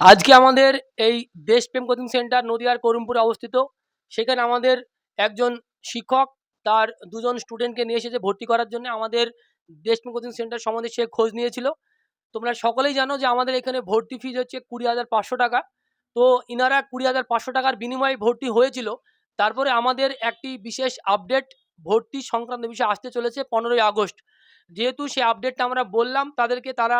আজকে আমাদের এই দেশপ্রেম কোচিং সেন্টার নদিয়ার করিমপুরে অবস্থিত। সেখানে আমাদের একজন শিক্ষক, তার দুজন স্টুডেন্টকে নিয়ে এসেছে ভর্তি করার জন্য। আমাদের দেশপ্রেম কোচিং সেন্টার সম্বন্ধে সে খোঁজ নিয়েছিল। তোমরা সকলেই জানো যে আমাদের এখানে ভর্তি ফিজ হচ্ছে কুড়ি হাজার পাঁচশো টাকা। তো ইনারা কুড়ি হাজার পাঁচশো টাকার বিনিময়ে ভর্তি হয়েছিল। তারপরে আমাদের একটি বিশেষ আপডেট ভর্তি সংক্রান্ত বিষয়ে আসতে চলেছে পনেরোই আগস্ট। যেহেতু সেই আপডেটটা আমরা বললাম, তাদেরকে তারা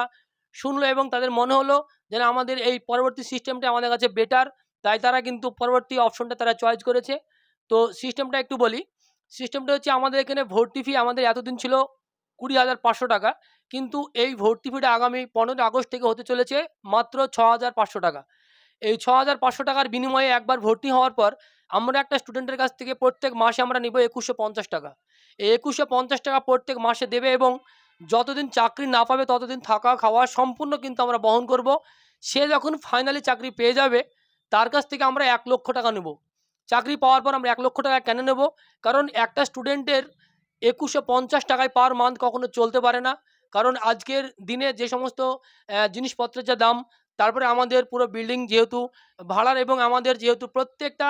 শুনলো এবং তাদের মনে হলো যেন আমাদের এই পরবর্তী সিস্টেমটা আমাদের কাছে বেটার তাই তারা কিন্তু পরবর্তী অপশনটা তারা চয়েস করেছে। তো সিস্টেমটা একটু বলি। সিস্টেমটা হচ্ছে আমাদের এখানে ভর্তি ফি আমাদের এতদিন ছিল কুড়ি হাজার পাঁচশো টাকা, কিন্তু এই ভর্তি ফিটা আগামী পনেরোই আগস্ট থেকে হতে চলেছে মাত্র ছ হাজার পাঁচশো টাকা। এই ছ হাজার পাঁচশো টাকার বিনিময়ে একবার ভর্তি হওয়ার পর আমরা একটা স্টুডেন্টের কাছ থেকে প্রত্যেক মাসে আমরা নিব একুশশো পঞ্চাশ টাকা। এই একুশশো পঞ্চাশ টাকা প্রত্যেক মাসে দেবে এবং যতদিন চাকরি না পাবে, ততদিন থাকা খাওয়া সম্পূর্ণ কিন্তু আমরা বহন করব। সে যখন ফাইনালি চাকরি পেয়ে যাবে, তার কাছ থেকে আমরা এক লক্ষ টাকা নেব। চাকরি পাওয়ার পর আমরা এক লক্ষ টাকা কেন নেব? কারণ একটা স্টুডেন্টের একুশশো পঞ্চাশ টাকায় পার মান্থ কখনো চলতে পারে না। কারণ আজকের দিনে যে সমস্ত জিনিসপত্রের যা দাম, তারপরে আমাদের পুরো বিল্ডিং যেহেতু ভাড়ার এবং আমাদের যেহেতু প্রত্যেকটা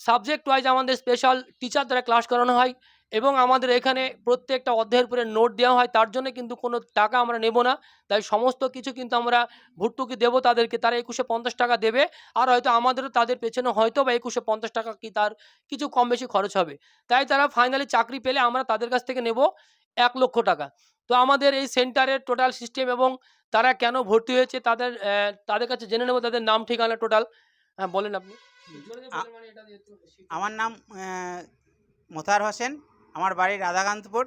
সাবজেক্ট ওয়াইজ আমাদের স্পেশাল টিচার দ্বারা ক্লাস করানো হয় এবং আমাদের এখানে প্রত্যেকটা অধ্যায়ের উপরে নোট দেওয়া হয়, তার জন্য কিন্তু কোনো টাকা আমরা নেব না। তাই সমস্ত কিছু কিন্তু আমরা ভর্তুকি দেবো তাদেরকে, তারা একুশে পঞ্চাশ টাকা দেবে। আর হয়তো আমাদেরও তাদের পেছনে হয়তো বা একুশে পঞ্চাশ টাকা কি তার কিছু কম বেশি খরচ হবে। তাই তারা ফাইনালি চাকরি পেলে আমরা তাদের কাছ থেকে নেব এক লক্ষ টাকা। তো আমাদের এই সেন্টারের টোটাল সিস্টেম এবং তারা কেন ভর্তি হয়েছে তাদের তাদের কাছে জেনে নেব তাদের নাম, ঠিকানা টোটাল হ্যাঁ বলেন আপনি। আমার নাম মোতার হোসেন। আমার বাড়ি রাধাকান্তপুর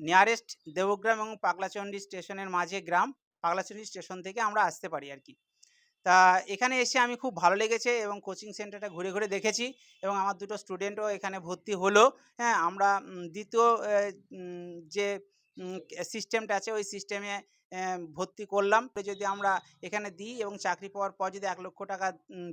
নিয়ারেস্ট দেবগ্রাম এবং পাগলাচন্ডী স্টেশনের মাঝে গ্রাম। পাগলাচন্ডী স্টেশন থেকে আমরা আসতে পারি আর কি। তা এখানে এসে আমি খুব ভালো লেগেছে এবং কোচিং সেন্টারটা ঘুরে ঘুরে দেখেছি এবং আমার দুটো স্টুডেন্টও এখানে ভর্তি হলো। হ্যাঁ আমরা দ্বিতীয় যে সিস্টেমটা আছে ওই সিস্টেমে ভর্তি করলাম। যদি আমরা এখানে দিই এবং চাকরি পাওয়ার পর যদি এক লক্ষ টাকা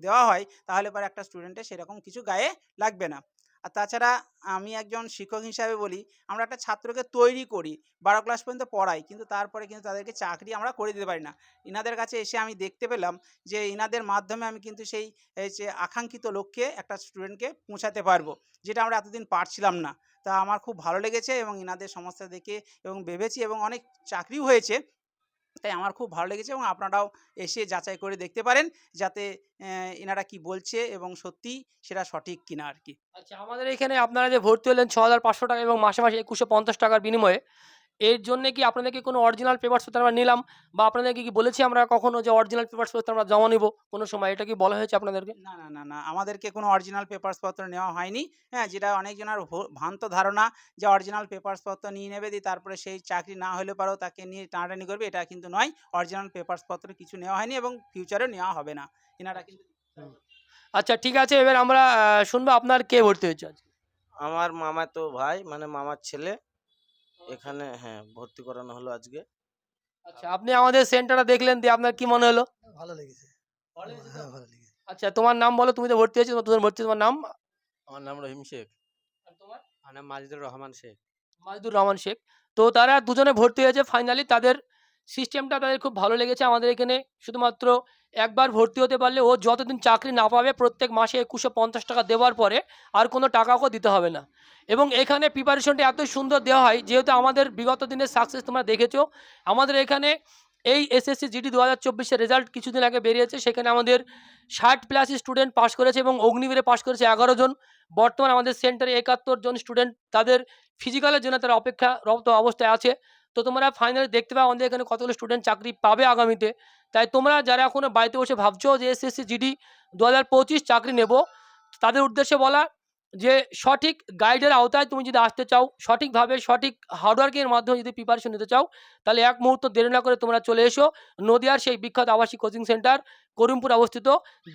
দেওয়া হয় তাহলে পরে একটা স্টুডেন্টের সেরকম কিছু গায়ে লাগবে না। আর তাছাড়া আমি একজন শিক্ষক হিসাবে বলি, আমরা একটা ছাত্রকে তৈরি করি, বারো ক্লাস পর্যন্ত পড়াই, কিন্তু তারপরে কিন্তু তাদেরকে চাকরি আমরা করে দিতে পারি না। ইনাদের কাছে এসে আমি দেখতে পেলাম যে, ইনাদের মাধ্যমে আমি কিন্তু সেই যে আকাঙ্ক্ষিত লক্ষ্যে একটা স্টুডেন্টকে পৌঁছাতে পারব, যেটা আমরা এতদিন পারছিলাম না। তা আমার খুব ভালো লেগেছে এবং ইনাদের সমস্যা দেখে এবং ভেবেছি এবং অনেক চাকরিও হয়েছে। তাই আমার খুব ভালো লেগেছে এবং আপনারাও এসে যাচাই করে দেখতে পারেন যাতে এনারা কি বলছে এবং সত্যি সেটা সঠিক কিনা আর কি। আচ্ছা আমাদের এখানে আপনারা যে ভর্তি হলেন ছ হাজার পাঁচশো টাকা এবং মাসে মাসে একুশশো পঞ্চাশ টাকার বিনিময়ে এর জন্য কি আপনাদেরকে কোনো অরিজিনাল পেপারস পত্র আমরা নিলাম? বা আপনাদেরকে কি বলেছি আমরা কখনো যে অরিজিনাল পেপারস পত্র আমরা জমা নিব? কোনো সময় এটা কি বলা হয়েছে আপনাদেরকে? না না না না আমাদেরকে কোনো অরিজিনাল পেপারস পত্র নেওয়া হয়নি। হ্যাঁ যেটা অনেকজনের ভো- ভ্রান্ত ধারণা যে অরিজিনাল পেপারস পত্র নিয়ে নেবে দিয়ে তারপরে সেই চাকরি না হলে পারো তাকে নিয়ে টানাটানি করবে এটা কিন্তু নয়। অরিজিনাল পেপারস পত্র কিছু নেওয়া হয়নি এবং ফিউচারেও নেওয়া হবে না। এনারা কিন্তু আচ্ছা ঠিক আছে এবার আমরা শুনব আপনার কে ভর্তি হয়েছে আজকে? আমার মামা তো ভাই মানে মামার ছেলে। এখানে হ্যাঁ ভর্তি করানো হলো আজকে। আচ্ছা আপনি আমাদের সেন্টারটা দেখলেন দিয়ে আপনার কি মনে হলো? ভালো লেগেছে। হ্যাঁ ভালো লেগেছে। আচ্ছা তোমার নাম বলো তুমি তো ভর্তি হয়েছো তোমার ভর্তি তোমার নাম? আমার নাম রহিম শেখ। আর তোমার? আমার নাম মাজিদুর রহমান শেখ। মাজিদুর রহমান শেখ। তো তারা দুজনে ভর্তি হয়েছে ফাইনালি তাদের সিস্টেমটা তাদের খুব ভালো লেগেছে আমাদের এখানে। শুধুমাত্র একবার ভর্তি হতে পারলে ও যতদিন চাকরি না পাবে, প্রত্যেক মাসে একুশশো পঞ্চাশ টাকা দেওয়ার পরে আর কোনো টাকাও দিতে হবে না। এবং এখানে প্রিপারেশনটা এত সুন্দর দেওয়া হয়, যেহেতু আমাদের বিগত দিনের সাকসেস তোমরা দেখেছ, আমাদের এখানে এই এসএসসি জিডি দু হাজার চব্বিশের রেজাল্ট কিছুদিন আগে বেরিয়েছে, সেখানে আমাদের ষাট প্লাস স্টুডেন্ট পাশ করেছে এবং অগ্নিবীরে পাশ করেছে এগারো জন। বর্তমানে আমাদের সেন্টারে একাত্তর জন স্টুডেন্ট তাদের ফিজিক্যালের জন্য তারা অপেক্ষারত অবস্থায় আছে। তো তোমরা ফাইনালি দেখতে পাও আমাদের এখানে কতগুলো স্টুডেন্ট চাকরি পাবে আগামীতে। তাই তোমরা যারা এখনও বাড়িতে বসে ভাবছ যে এসএসসি জিডি দু হাজার পঁচিশ চাকরি নেব, তাদের উদ্দেশ্যে বলা যে সঠিক গাইডের আওতায় তুমি যদি আসতে চাও, সঠিকভাবে সঠিক হার্ডওয়ার্কের মাধ্যমে যদি প্রিপারেশন নিতে চাও, তাহলে এক মুহূর্ত দেরি না করে তোমরা চলে এসো নদিয়ার সেই বিখ্যাত আবাসিক কোচিং সেন্টার করিমপুর অবস্থিত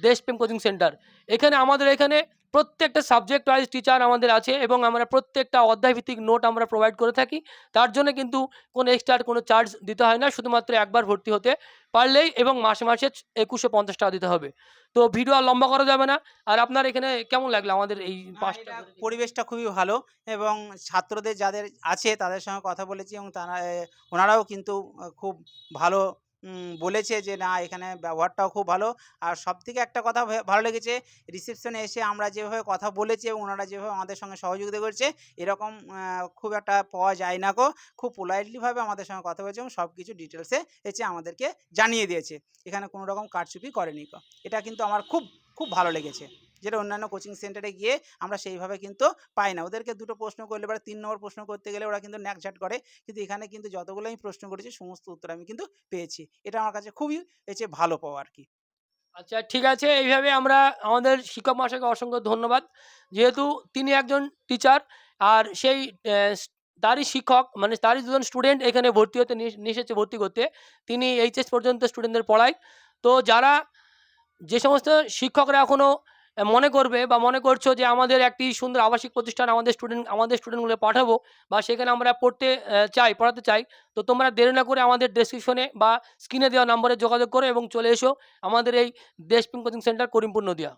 দেশপ্রেম কোচিং সেন্টার এখানে আমাদের এখানে প্রত্যেকটা সাবজেক্ট ওয়াইজ টিচার আমাদের আছে এবং আমরা প্রত্যেকটা অধ্যায়ভিত্তিক নোট আমরা প্রোভাইড করে থাকি। তার জন্য কিন্তু কোনো এক্সট্রা কোনো চার্জ দিতে হয় না শুধুমাত্র একবার ভর্তি হতে পারলেই এবং মাসে মাসে একুশশো পঞ্চাশ টাকা দিতে হবে। তো ভিডিও আর লম্বা করা যাবে না। আর আপনার এখানে কেমন লাগল আমাদের এই পাঁচটা পরিবেশটা খুবই ভালো এবং ছাত্রদের যাদের আছে তাদের সঙ্গে কথা বলেছি এবং তারা ওনারাও কিন্তু খুব ভালো বলেছে যে, না, এখানে ব্যবহারটাও খুব ভালো। আর সব থেকে একটা কথা ভালো লেগেছে, রিসেপশনে এসে আমরা যেভাবে কথা বলেছি এবং ওনারা যেভাবে আমাদের সঙ্গে সহযোগিতা করছে, এরকম খুব একটা পাওয়া যায় না গো। খুব পোলাইটলিভাবে আমাদের সঙ্গে কথা বলেছে এবং সব কিছু ডিটেলসে এসে আমাদেরকে জানিয়ে দিয়েছে। এখানে কোনো রকম কারচুপি করেনি গো। এটা কিন্তু আমার খুব খুব ভালো লেগেছে। যেটা অন্যান্য কোচিং সেন্টারে গিয়ে আমরা সেইভাবে কিন্তু পাই না। ওদেরকে দুটো প্রশ্ন করলে বা তিন নম্বর প্রশ্ন করতে গেলে ওরা কিন্তু ন্যাকঝাট করে। কিন্তু এখানে কিন্তু যতগুলো আমি প্রশ্ন করেছি, সমস্ত উত্তর আমি কিন্তু পেয়েছি। এটা আমার কাছে খুবই হচ্ছে ভালো পাওয়া আর কি। আচ্ছা ঠিক আছে। এইভাবে আমরা আমাদের শিক্ষক মহাশয়কে অসংখ্য ধন্যবাদ। যেহেতু তিনি একজন টিচার আর সেই তারই শিক্ষক মানে তারই দুজন স্টুডেন্ট এখানে ভর্তি হতে নিয়ে ভর্তি করতে। তিনি এইচএস পর্যন্ত স্টুডেন্টদের পড়ায়। তো যারা যে সমস্ত শিক্ষকরা এখনও মনে করবে বা মনে করছ যে আমাদের একটি সুন্দর আবাসিক প্রতিষ্ঠান আমাদের স্টুডেন্ট আমাদের স্টুডেন্টগুলো পাঠাবো বা সেখানে আমরা পড়তে চাই, পড়াতে চাই, তো তোমরা দেরি না করে আমাদের ডেসক্রিপশনে বা স্ক্রিনে দেওয়া নম্বরে যোগাযোগ করো এবং চলে এসো আমাদের এই দেশপ্রেম কোচিং সেন্টার করিমপুর নদিয়া।